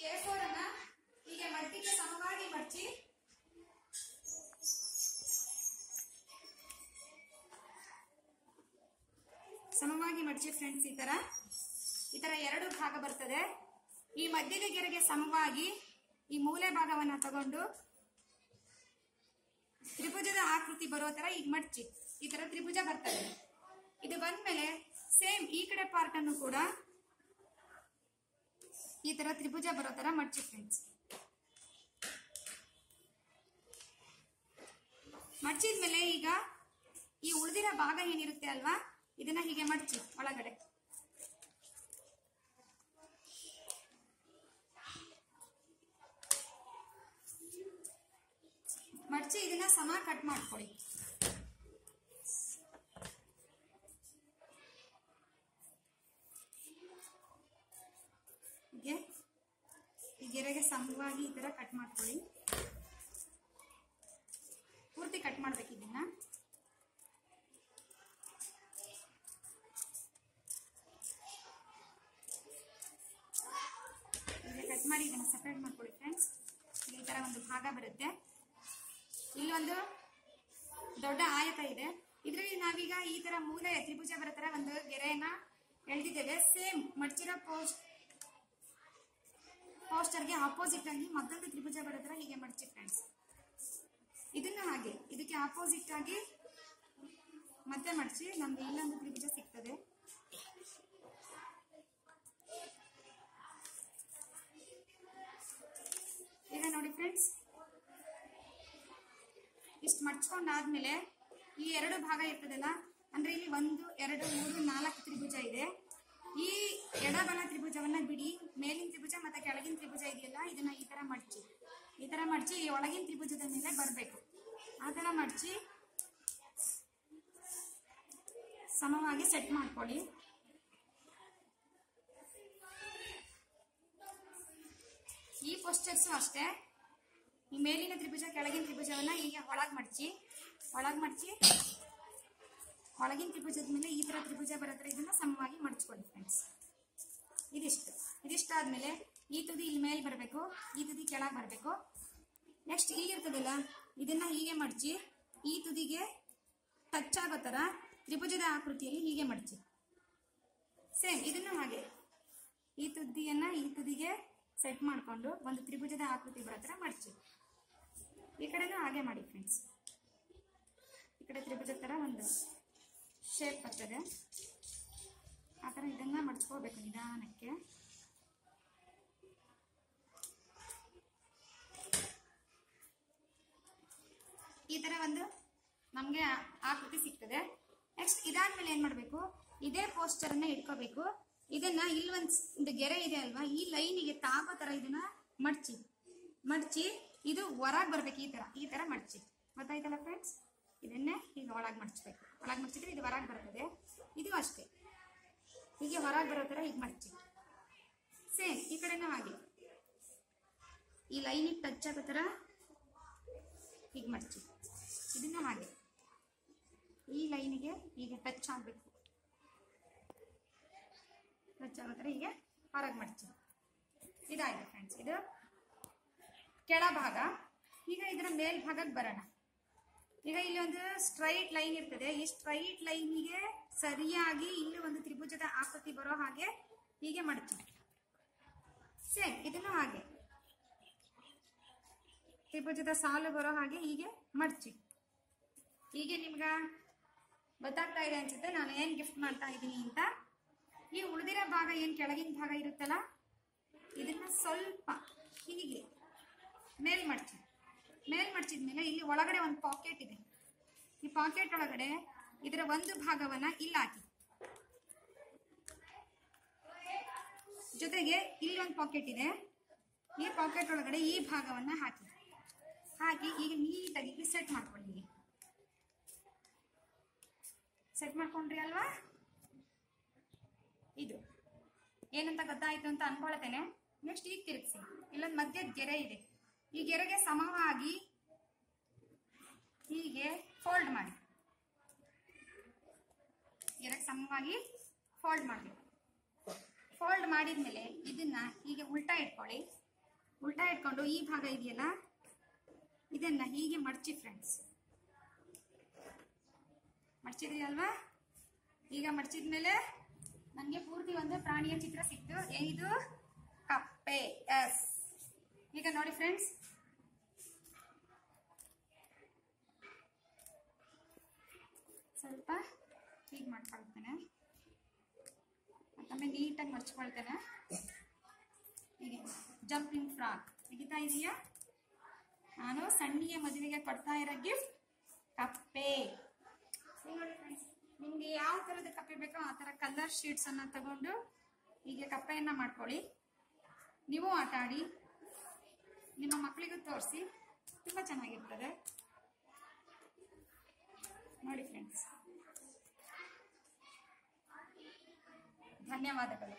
ಈ ಹೀಗೆ ಮಡ್ಡಿಗೆ ಸಮವಾಗಿ ಮಡಚಿ. ಸಮವಾಗಿ ಮಡಚಿ ಫ್ರೆಂಡ್ಸ್ ಈ ತರ. ಈ ತರ ಎರಡು ಭಾಗ ಬರ್ತದೆ. ಈ ಮಧ್ಯದ ಗೆರೆಗೆ ಸಮವಾಗಿ ಈ ಮೂಲೆ ಭಾಗವನ್ನ ತಗೊಂಡು ತ್ರಿಭುಜದ ಆಕೃತಿ ಬರೋ ತರ ಈಗ ಮಡಚಿ. ಈ ತರ ತ್ರಿಭುಜ ಬರ್ತದೆ. ಇದು ಬಂದ್ಮೇಲೆ ಸೇಮ್ ಈ ಕಡೆ ಪಾರ್ಟ್ ಅನ್ನು ಕೂಡ ಈ ತರ ತ್ರಿಭುಜ ಬರೋ ತರ ಮಡ್ಚಿ ಫ್ರೆಂಡ್ಸ್ ಮಡ್ಚಿದ್ಮೇಲೆ ಈಗ ಈ ಉಳಿದಿರೋ ಭಾಗ ಏನಿರುತ್ತೆ ಅಲ್ವಾ? ಇದನ್ನ ಹೀಗೆ ಮಡ್ಚಿ ಒಳಗಡೆ. ಮಡ್ಚಿ ಇದನ್ನ ಸಮ ಕಟ್ ಮಾಡ್ಕೊಳ್ಳಿ ಹೀಗೆ ಈ ಈ ತರ ಕಟ್ ಮಾಡ್ಕೊಳ್ಳಿ. ಪೂರ್ತಿ ಕಟ್ ಮಾಡ್ಬೇಕು ಇದನ್ನ. ಕಟ್ ಮಾಡಿ ಇದನ್ನ ಸಪ್ರೇಟ್ ಮಾಡ್ಕೊಳ್ಳಿ ಫ್ರೆಂಡ್ಸ್ ಈ ತರ ಒಂದು ಭಾಗ ಬರುತ್ತೆ. ಇಲ್ಲಿ ಒಂದು ದೊಡ್ಡ ಆಯತ ಇದೆ. ಇದರಲ್ಲಿ ನಾವೀಗ ಈ ತರ ಮೂಲೆ ತ್ರಿಭುಜ ಬರೋ ತರ ಒಂದು ಗೆರೆಯನ್ನ ಎಳ್ದಿದ್ದೇವೆ. ಸೇಮ್ ಮಡ್ಚಿರೋ ಪೋಸ್ಟ್ ಪೋಸ್ಟರ್ಗೆ ಆಪೋಸಿಟ್ ಆಗಿ ಮತ್ತೊಂದು ತ್ರಿಭುಜ ಬರೋದ್ರ ಹೀಗೆ ಮಡಚಿ ಫ್ರೆಂಡ್ಸ್ ಇದನ್ನ ಹಾಗೆ, ಇದಕ್ಕೆ ಆಪೋಸಿಟ್ ಆಗಿ ಮತ್ತೆ ಮಡಚಿ ನಮ್ಗೆ ಇಲ್ಲೊಂದು ತ್ರಿಭುಜ ಸಿಗ್ತದೆ. ಈಗ ನೋಡಿ ಫ್ರೆಂಡ್ಸ್ ಇಷ್ಟು ಮಡ್ಚ್ಕೊಂಡಾದ್ಮೇಲೆ ಈ ಎರಡು ಭಾಗ ಇರ್ತದಲ್ಲ, ಅಂದ್ರೆ ಇಲ್ಲಿ ಒಂದು, ಎರಡು, ಮೂರು, ನಾಲ್ಕು ತ್ರಿಭುಜ ಇದೆ. ಈ ಎಡಬಲ ತ್ರಿಭುಜವನ್ನ ಬಿಡಿ, ಮೇಲಿನ ತ್ರಿಭುಜ ಮತ್ತೆ ಕೆಳಗಿನ ತ್ರಿಭುಜ ಇದೆಯಲ್ಲ, ಇದನ್ನ ಈ ತರ ಮಡ್ಚಿ. ಈ ತರ ಮಡ್ಚಿ, ಈ ಒಳಗಿನ ತ್ರಿಭುಜದ ಮೇಲೆ ಬರಬೇಕು. ಆ ತರ ಮಡ್ಚಿ, ಸಮವಾಗಿ ಸೆಟ್ ಮಾಡ್ಕೊಳ್ಳಿ. ಈ ಪೋಸ್ಟರ್ಸು ಅಷ್ಟೇ. ಈ ಮೇಲಿನ ತ್ರಿಭುಜ, ಕೆಳಗಿನ ತ್ರಿಭುಜವನ್ನ ಈಗ ಒಳಗ್ ಮಡ್ಚಿ. ಒಳಗ್ ಮಡ್ಚಿ. ಒಳಗಿನ ತ್ರಿಭುಜದ ಮೇಲೆ ಈ ತರ ತ್ರಿಭುಜ ಬರತ್ರ ಇದನ್ನ ಸಮವಾಗಿ ಮಡಚ್ಕೊಳ್ಳಿ ಫ್ರೆಂಡ್ಸ್ ಇದಿಷ್ಟು. ಇದಿಷ್ಟಾದ್ಮೇಲೆ ಈ ತುದಿ ಇಲ್ಲಿ ಮೇಲೆ ಬರಬೇಕು, ಈ ತುದಿ ಕೆಳಗೆ ಬರಬೇಕು. ನೆಕ್ಸ್ಟ್ ಹೀಗಿರ್ತದಲ್ಲ, ಇದನ್ನ ಹೀಗೆ ಮಡಚಿ, ಈ ತುದಿಗೆ ಟಚ್ ಆಗೋ ತರ ತ್ರಿಭುಜದ ಆಕೃತಿಯಲ್ಲಿ ಹೀಗೆ ಮಡಚಿ. ಸೇಮ್ ಇದನ್ನು ಹಾಗೆ. ಈ ತುದಿಯನ್ನ ಈ ತುದಿಗೆ ಸೆಟ್ ಮಾಡಿಕೊಂಡು ಒಂದು ತ್ರಿಭುಜದ ಆಕೃತಿ ಬರೋ ಥರ ಮಡಚಿ. ಈ ಕಡೆನೂ ಹಾಗೆ ಮಾಡಿ ಫ್ರೆಂಡ್ಸ್ ಈ ಕಡೆ ತ್ರಿಭುಜದ ಥರ ಒಂದು. ಶೇಪ್ ಬರ್ತದೆ ಆ ಥರ ಇದನ್ನ ಮಡಿಸ್ಕೋಬೇಕು ನಿಧಾನಕ್ಕೆ. ಈ ಥರ ಒಂದು ನಮಗೆ ಆಕೃತಿ ಸಿಗ್ತದೆ. ನೆಕ್ಸ್ಟ್ ಇದಾದ್ಮೇಲೆ ಏನು ಮಾಡಬೇಕು? ಇದೇ ಪೋಸ್ಟರ್ ಅನ್ನ ಇಟ್ಕೋಬೇಕು. ಇದನ್ನ ಒಂದು ಗೆರೆ ಇದೆ ಅಲ್ವಾ? ಈ ಲೈನಿಗೆ ತಾಕೋ ಥರ ಇದನ್ನ ಮಡ್ಚಿ. ಮಡ್ಚಿ ಇದು ಹೊರಗೆ ಬರ್ಬೇಕು ಈ ಥರ. ಈ ಥರ ಮಡ್ಚಿ. ಗೊತ್ತಾಯ್ತಲ್ಲ ಫ್ರೆಂಡ್ಸ್ ಇದನ್ನೇ ಈಗ ಒಳಗೆ ಮಡ್ಚ್ಬೇಕು. ಒಳಗ್ ಮಡಚಿದ್ರೆ ಇದು ಹೊರಗೆ ಬರ್ತದೆ. ಇದು ಅಷ್ಟೇ. ಹೀಗೆ ಹೊರಗೆ ಬರೋ ಥರ ಹೀಗೆ ಮಡ್ಚಿ ಸೇಮ್ ಈ ಕಡೆನೂ ಹಾಗೆ. ಈ ಲೈನಿಗೆ ಟಚ್ ಆಗೋ ಥರ ಹೀಗೆ ಮಡ್ಚಿ ಇದನ್ನ ಹಾಗೆ. ಈ ಲೈನಿಗೆ ಹೀಗೆ ಟಚ್ ಆಗಬೇಕು. ಟಚ್ ಆಗೋ ಥರ ಹೀಗೆ ಹೊರಗೆ ಮಡ್ಚಿ ಇದಾಗಿದೆ ಫ್ರೆಂಡ್ಸ್ ಇದು ಕೆಳಭಾಗ. ಈಗ ಇದರ ಮೇಲ್ಭಾಗಕ್ಕೆ ಬರೋಣ. ಈಗ ಇಲ್ಲಿ ಒಂದು ಸ್ಟ್ರೈಟ್ ಲೈನ್ ಇರ್ತದೆ. ಈ ಸ್ಟ್ರೈಟ್ ಲೈನಿಗೆ ಸರಿಯಾಗಿ ಇಲ್ಲಿ ಒಂದು ತ್ರಿಭುಜದ ಆಕೃತಿ ಬರೋ ಹಾಗೆ ಹೀಗೆ ಮಾಡ್ತೀವಿ ಸೇಮ್ ಇದನ್ನು ಹಾಗೆ. ತ್ರಿಭುಜದ ಸಾಲು ಬರೋ ಹಾಗೆ ಹೀಗೆ ಮಡ್ಚಿ ಹೀಗೆ ನಿಮ್ಗ ಗೊತ್ತಾಗ್ತಾ ಇದೆ ಅನ್ಸುತ್ತೆ. ನಾನು ಏನ್ ಗಿಫ್ಟ್ ಮಾಡ್ತಾ ಇದ್ದೀನಿ ಅಂತ. ಈ ಉಳಿದಿರೋ ಭಾಗ ಏನ್ ಕೆಳಗಿನ ಭಾಗ ಇರುತ್ತಲ್ಲ, ಇದನ್ನ ಸ್ವಲ್ಪ ಹೀಗೆ ಮೇಲ್ ಮಡ್ಚಿ ಮೇಲ್ ಮೇಲೆ ಇಲ್ಲಿ ಒಳಗಡೆ ಒಂದು ಪಾಕೆಟ್ ಇದೆ. ಈ ಪಾಕೆಟ್ ಒಳಗಡೆ ಇದರ ಒಂದು ಭಾಗವನ್ನ ಇಲ್ಲಿ ಹಾಕಿ. ಜೊತೆಗೆ ಇಲ್ಲಿ ಒಂದು ಪಾಕೆಟ್ ಇದೆ. ಈ ಪಾಕೆಟ್ ಒಳಗಡೆ ಈ ಭಾಗವನ್ನ ಹಾಕಿ. ಹಾಕಿ ಈಗ ನೀಟಾಗಿ ಸೆಟ್ ಮಾಡ್ಕೊಳ್ಳಿ. ಸೆಟ್ ಮಾಡ್ಕೊಂಡ್ರಿ ಅಲ್ವಾ? ಇದು. ಏನಂತ ಗೊತ್ತಾಯ್ತು ಅಂತ ಅನ್ಕೊಳ್ತೇನೆ. ನೆಕ್ಸ್ಟ್ ಈಗ ತಿರುಗಿಸಿ. ಇಲ್ಲೊಂದು ಮಧ್ಯದ ಗೆರೆ ಇದೆ. ಈ ಗೆರೆಗೆ ಸಮವಾಗಿ ಹೀಗೆ ಫೋಲ್ಡ್ ಮಾಡಿ. ಗೆರೆಗೆ ಸಮವಾಗಿ ಫೋಲ್ಡ್ ಮಾಡಬೇಕು ಫೋಲ್ಡ್ ಮಾಡಿದ್ಮೇಲೆ ಇದನ್ನ ಹೀಗೆ ಉಲ್ಟಾ ಇಟ್ಕೊಳ್ಳಿ. ಉಲ್ಟಾ ಇಟ್ಕೊಂಡು ಈ ಭಾಗ ಇದೆಯಲ್ಲ? ಇದನ್ನ ಹೀಗೆ ಮಡಚಿ ಫ್ರೆಂಡ್ಸ್ ಮಡಚಿದ್ರಿ ಅಲ್ವಾ ಈಗ ಮಡಚಿದ್ಮೇಲೆ ನನಗೆ ಪೂರ್ತಿ ಒಂದು ಪ್ರಾಣಿಯ ಚಿತ್ರ ಸಿಕ್ತು ಇದು ಕಪ್ಪೆ. ಎಸ್ ಈಗ ನೋಡಿ ಫ್ರೆಂಡ್ಸ್ ಸ್ವಲ್ಪ ಹೀಗೆ ಮಾಡ್ಕೊಳ್ತೇನೆ. ಮತ್ತೊಮ್ಮೆ ನೀಟಾಗಿ ಮರ್ಚ್ಕೊಳ್ತೇನೆ. ಹೀಗೆ ಜಂಪಿಂಗ್ ಫ್ರಾಕ್ ತೆಗಿತಾ ಇದೆಯಾ? ನಾನು ಸಣ್ಣಿಗೆ ಮದುವೆಗೆ ಕೊಡ್ತಾ ಇರೋ ಗಿಫ್ಟ್ ಕಪ್ಪೆ. ನಿಮ್ಗೆ ಯಾವ ತರದ ಕಪ್ಪೆ ಬೇಕೋ ಆ ತರ ಕಲರ್ ಶೀಟ್ಸ್ ಅನ್ನ ತಗೊಂಡು ಹೀಗೆ ಕಪ್ಪೆಯನ್ನ ಮಾಡ್ಕೊಳ್ಳಿ. ನೀವು ಆಟ ಆಡಿ. ನಿಮ್ಮ ಮಕ್ಕಳಿಗೂ ತೋರಿಸಿ. ತುಂಬ ಚೆನ್ನಾಗಿರ್ತದೆ. ನೋಡಿ ಫ್ರೆಂಡ್ಸ್ ಧನ್ಯವಾದಗಳು.